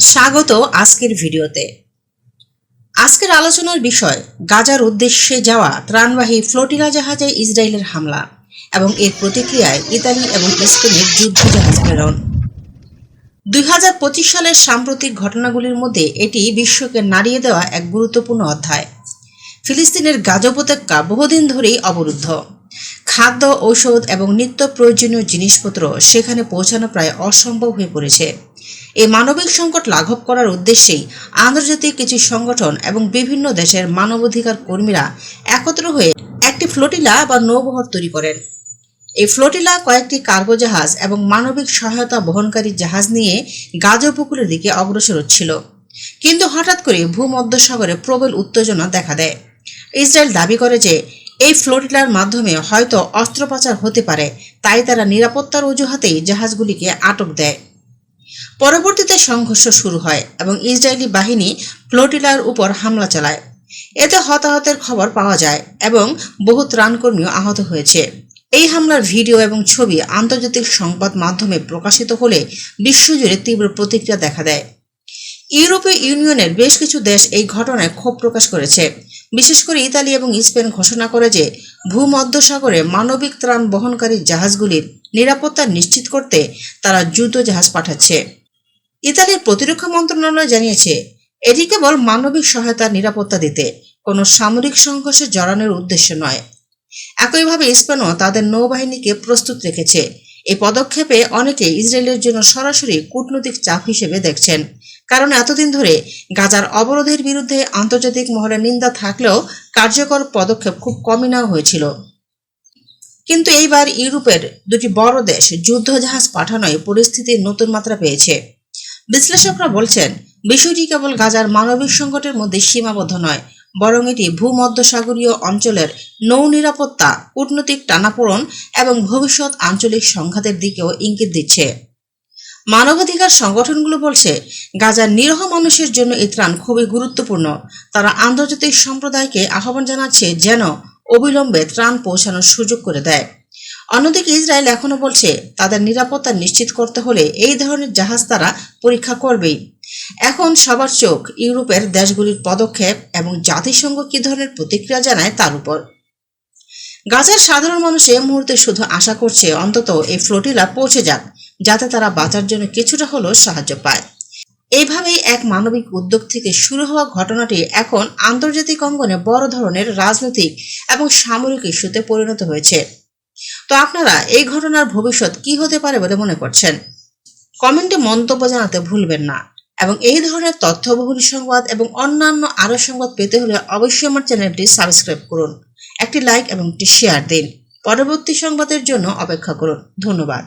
স্বাগত আজকের ভিডিওতে। আজকের আলোচনার বিষয়, গাজার উদ্দেশ্যে যাওয়া ত্রাণবাহী ফ্লোটিলা জাহাজে ইসরায়েলের হামলা এবং এর প্রতিক্রিয়ায় ইতালি এবং স্পেনের যুদ্ধ জাহাজ প্রেরণ। দুই হাজার পঁচিশ সালের সাম্প্রতিক ঘটনাগুলির মধ্যে এটি বিশ্বকে নাড়িয়ে দেওয়া এক গুরুত্বপূর্ণ অধ্যায়। ফিলিস্তিনের গাজা উপত্যকা বহুদিন ধরেই অবরুদ্ধ। খাদ্য, ঔষধ এবং নিত্য প্রয়োজনীয় জিনিসপত্র সেখানে পৌঁছানো প্রায় অসম্ভব হয়ে পড়েছে। এই মানবিক সংকট লাঘব করার উদ্দেশ্যেই আন্তর্জাতিক কিছু সংগঠন এবং বিভিন্ন দেশের মানবাধিকার কর্মীরা একত্র হয়ে একটি ফ্লোটিলা বা নৌবহর তৈরি করেন। এই ফ্লোটিলা কয়েকটি কার্গো জাহাজ এবং মানবিক সহায়তা বহনকারী জাহাজ নিয়ে গাজা উপকূলের দিকে অগ্রসর হচ্ছিল। কিন্তু হঠাৎ করে ভূমধ্যসাগরে প্রবল উত্তেজনা দেখা দেয়। ইসরায়েল দাবি করে যে এই ফ্লোটিলার মাধ্যমে হয়তো অস্ত্র পাচার হতে পারে, তাই তারা নিরাপত্তার অজুহাতেই জাহাজগুলিকে আটক দেয়। পরবর্তীতে সংঘর্ষ শুরু হয় এবং ইসরায়েলি বাহিনী ফ্লোটিলার উপর হামলা চালায়। এতে হতাহতের খবর পাওয়া যায় এবং বহু ত্রাণকর্মীও আহত হয়েছে। এই হামলার ভিডিও এবং ছবি আন্তর্জাতিক সংবাদ মাধ্যমে প্রকাশিত হলে বিশ্বজুড়ে তীব্র প্রতিক্রিয়া দেখা দেয়। ইউরোপীয় ইউনিয়নের বেশ কিছু দেশ এই ঘটনায় ক্ষোভ প্রকাশ করেছে। বিশেষ করে ইতালি এবং স্পেন ঘোষণা করে যে ভূমধ্যসাগরে মানবিক ত্রাণ বহনকারী জাহাজগুলির নিরাপত্তা নিশ্চিত করতে তারা যুদ্ধ জাহাজ পাঠাচ্ছে। ইতালির প্রতিরক্ষা মন্ত্রণালয় জানিয়েছে, এটি কেবল মানবিক সহায়তার নিরাপত্তা দিতে কোনো সামরিক সংঘর্ষে জড়ানোর উদ্দেশ্য নয়। একইভাবে স্পেনও তাদের নৌবাহিনীকে প্রস্তুত রেখেছে। এই পদক্ষেপে অনেকে ইসরায়েলের জন্য সরাসরি কূটনৈতিক চাপ হিসেবে দেখছেন, কারণ এতদিন ধরে গাজার অবরোধের বিরুদ্ধে আন্তর্জাতিক মহলে নিন্দা থাকলেও কার্যকর পদক্ষেপ খুব কমই নেওয়া হয়েছিল। কিন্তু এইবার ইউরোপের দুটি বড় দেশ যুদ্ধজাহাজ পাঠানোয় পরিস্থিতির নতুন মাত্রা পেয়েছে। বিশ্লেষকরা বলছেন, বিষয়টি কেবল গাজার মানবিক সংকটের মধ্যে সীমাবদ্ধ নয়, বরং এটি ভূমধ্যসাগরীয় অঞ্চলের নৌ নিরাপত্তা কূটনৈতিক টানাপোড়ন এবং ভবিষ্যৎ আঞ্চলিক সংঘাতের দিকেও ইঙ্গিত দিচ্ছে। মানবাধিকার সংগঠনগুলো বলছে, গাজার নিরহ মানুষের জন্য এই ত্রাণ খুবই গুরুত্বপূর্ণ। তারা আন্তর্জাতিক সম্প্রদায়কে আহ্বান জানাচ্ছে যেন অবিলম্বে ত্রাণ পৌঁছানোর সুযোগ করে দেয়। অন্যদিকে ইসরায়েল এখনও বলছে, তাদের নিরাপত্তা নিশ্চিত করতে হলে এই ধরনের জাহাজ তারা পরীক্ষা করবেই। এখন সবার চোখ ইউরোপের দেশগুলির পদক্ষেপ এবং জাতিসংঘ কি ধরনের প্রতিক্রিয়া জানায় তার উপর। গাজার সাধারণ মানুষ মুহূর্তে শুধু আশা করছে অন্তত এই ফ্লোটিলা পৌঁছে যাক, যাতে তারা বাঁচার জন্য কিছুটা হলেও সাহায্য পায়। এইভাবেই এক মানবিক উদ্যোগ থেকে শুরু হওয়া ঘটনাটি এখন আন্তর্জাতিক অঙ্গনে বড় ধরনের রাজনৈতিক এবং সামরিক ইস্যুতে পরিণত হয়েছে। তো আপনারা এই ঘটনার ভবিষ্যৎ কি হতে পারে বলে মনে করছেন? কমেন্টে মন্তব্য জানাতে ভুলবেন না এবং এই ধরনের তথ্যবহুল সংবাদ এবং অন্যান্য আরও সংবাদ পেতে হলে অবশ্যই আমার চ্যানেলটি সাবস্ক্রাইব করুন, একটি লাইক এবং একটি শেয়ার দিন। পরবর্তী সংবাদের জন্য অপেক্ষা করুন। ধন্যবাদ।